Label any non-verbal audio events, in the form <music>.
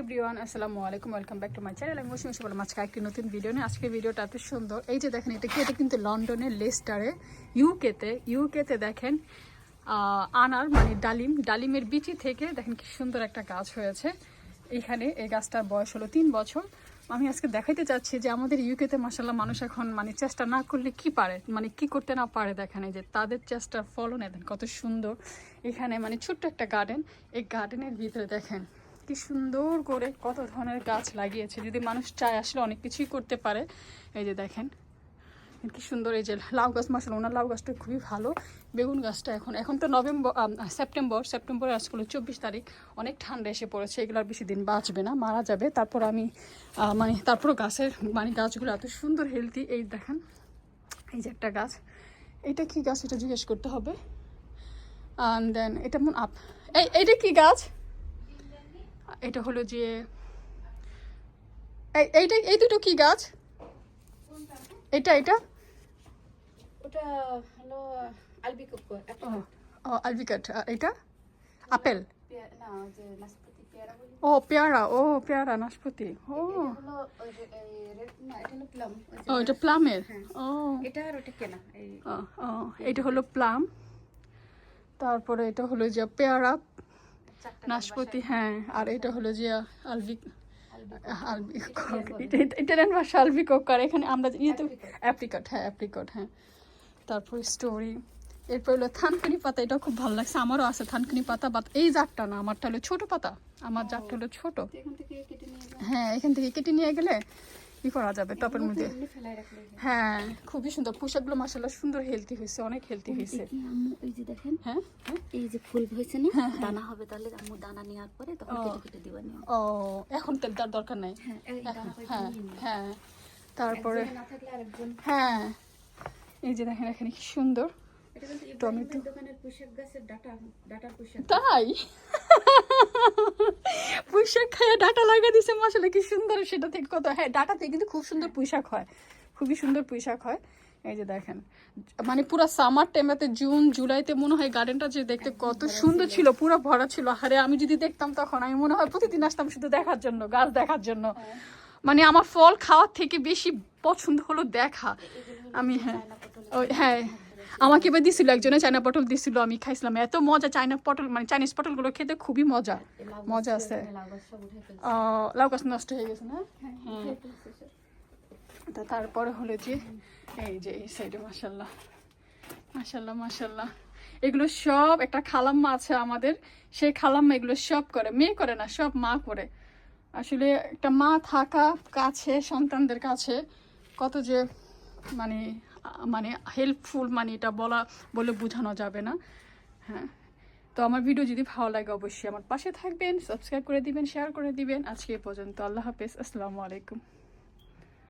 Everyone আসসালামু আলাইকুম welcome back to my channel আমি মৌসুমি বললাম আজকে একটি নতুন ভিডিও নিয়ে। আজকে ভিডিওটা এত সুন্দর। এই যে দেখেন, এটা কি এটা কিন্তু লন্ডনের লেস্টারে ইউকেতে ইউকেতে দেখেন আনার মানে ডালিম, ডালিমের বিচি থেকে দেখেন কি সুন্দর একটা গাছ হয়েছে। এখানে এই গাছটার বয়স হলো তিন বছর। আমি আজকে দেখাইতে চাচ্ছি যে আমাদের ইউকেতে মাসাল্লাহ মানুষ এখন মানে চেষ্টা না করলে কি পারে? মানে কি করতে না পারে দেখেন এই যে, তাদের চেষ্টার ফলন দেখেন কত সুন্দর। এখানে মানে ছোট্ট একটা গার্ডেন এই গার্ডেনের ভিতরে দেখেন কি সুন্দর করে কত ধরনের গাছ লাগিয়েছে। যদি মানুষ চায় আসলে অনেক কিছুই করতে পারে। এই যে দেখেন, কি সুন্দর এই যে লাউ গাছ মাসাল ওনার লাউ গাছটা খুবই ভালো। বেগুন গাছটা এখন এখন তো নভেম্বর সেপ্টেম্বর, সেপ্টেম্বরে আজকে হলো চব্বিশ তারিখ। অনেক ঠান্ডা এসে পড়েছে, এগুলো আর বেশি দিন বাঁচবে না, মারা যাবে। তারপর আমি মানে তারপর গাছের মানে গাছগুলো এত সুন্দর হেলদি এই দেখেন, এই যে একটা গাছ। এটা কি গাছ? এটা জিজ্ঞেস করতে হবে। অ্যান্ড দেন এটা মন আপ এই, এইটা কি গাছ? এটা হলো যে এই এইটা এই দুটো কি গাছ? এটা এটা? ওটা হলো ও আলবিকাট এটা? আপেল? ও পেয়ারা ও পেয়ারা নাশপাতি। ও। ও এটা প্লামের ও। এটা ও এটা হলো প্লাম তারপরে এটা হলো যে পেয়ারা। নাশপাতি হ্যাঁ আর এটা হলো যে আলবি আলবি ইটালিয়ান ভাষা আলবি কোকার এখানে আমরা ইয়েতে অ্যাপ্রিকট হ্যাঁ অ্যাপ্রিকট হ্যাঁ। তারপর স্টোরি এরপর হলো থানকুনি পাতা এটাও খুব ভালো লাগছে আমারও আছে থানকুনি পাতা বাট এই জাতটা না আমারটা হলো ছোট পাতা আমার জাতটা হলো ছোট। তো হ্যাঁ এখান থেকে কেটে নিয়ে গেলে ই করা যাবে টপের মধ্যে? হয়ে। হ্যাঁ খুবই সুন্দর। পোশাকগুলো মাসাল্লাহ সুন্দর হেলদি হয়েছে অনেক হেলদি হয়েছে। এই যে দেখেন হ্যাঁ হ্যাঁ। এই যে ফুল হয়েছে না দানা হবে তাহলে আম্মু দানা নেওয়ার পরে তখন কেটে কেটে দিবা নিও ও এখন তেল দেওয়ার দরকার নাই? হ্যাঁ হয়ে হ্যাঁ হ্যাঁ। তারপরে হ্যাঁ এই যে দেখেন এখানে কি সুন্দর টমেটো। দোকানের পোশাক গাছের ডাটা ডাটার পোশাক তাই? <laughs> পুঁইশাক খাইয়ে ডাটা লাগিয়ে দিছে মশলা কি সুন্দর সেটা থেকে কত হ্যাঁ ডাটাতে কিন্তু খুব সুন্দর পুঁইশাক হয় খুবই সুন্দর পুঁইশাক হয়। এই যে দেখেন মানে পুরো সামার টাইমেতে জুন জুলাইতে মনে হয় গার্ডেনটা যে দেখতে কত সুন্দর ছিল পুরো ভরা ছিল। আরে আমি যদি দেখতাম তখন আমি মনে হয় প্রতিদিন আসতাম শুধু দেখার জন্য গাছ দেখার জন্য। মানে আমার ফল খাওয়ার থেকে বেশি পছন্দ হলো দেখা। আমি হ্যাঁ ওই হ্যাঁ। আমাকে এবার দিছিল একজনে চায়না পটল দিছিল আমি খাইছিলাম। এত মজা চায়না পটল মানে চাইনিজ পটলগুলো খেতে খুবই মজা। মজা আছে। লাউ গাছ নষ্ট হয়ে গেছে না? হ্যাঁ। তা তারপরে হলো যে এই যে এই সাইডে মাসাল্লাহ মাসাল্লাহ মাসাল্লাহ এগুলো সব একটা খালাম্মা আছে আমাদের। সেই খালাম্মা এগুলো সব করে। মেয়ে করে না সব মা করে। আসলে একটা মা থাকা কাছে সন্তানদের কাছে কত যে মানে মানে হেল্পফুল মানে এটা বলা, বলে বোঝানো যাবে না। হ্যাঁ। তো আমার ভিডিও যদি ভালো লাগে, অবশ্যই আমার পাশে থাকবেন সাবস্ক্রাইব করে দিবেন শেয়ার করে দিবেন। আজকে পর্যন্ত, আল্লাহ হাফেজ। আসসালামু আলাইকুম।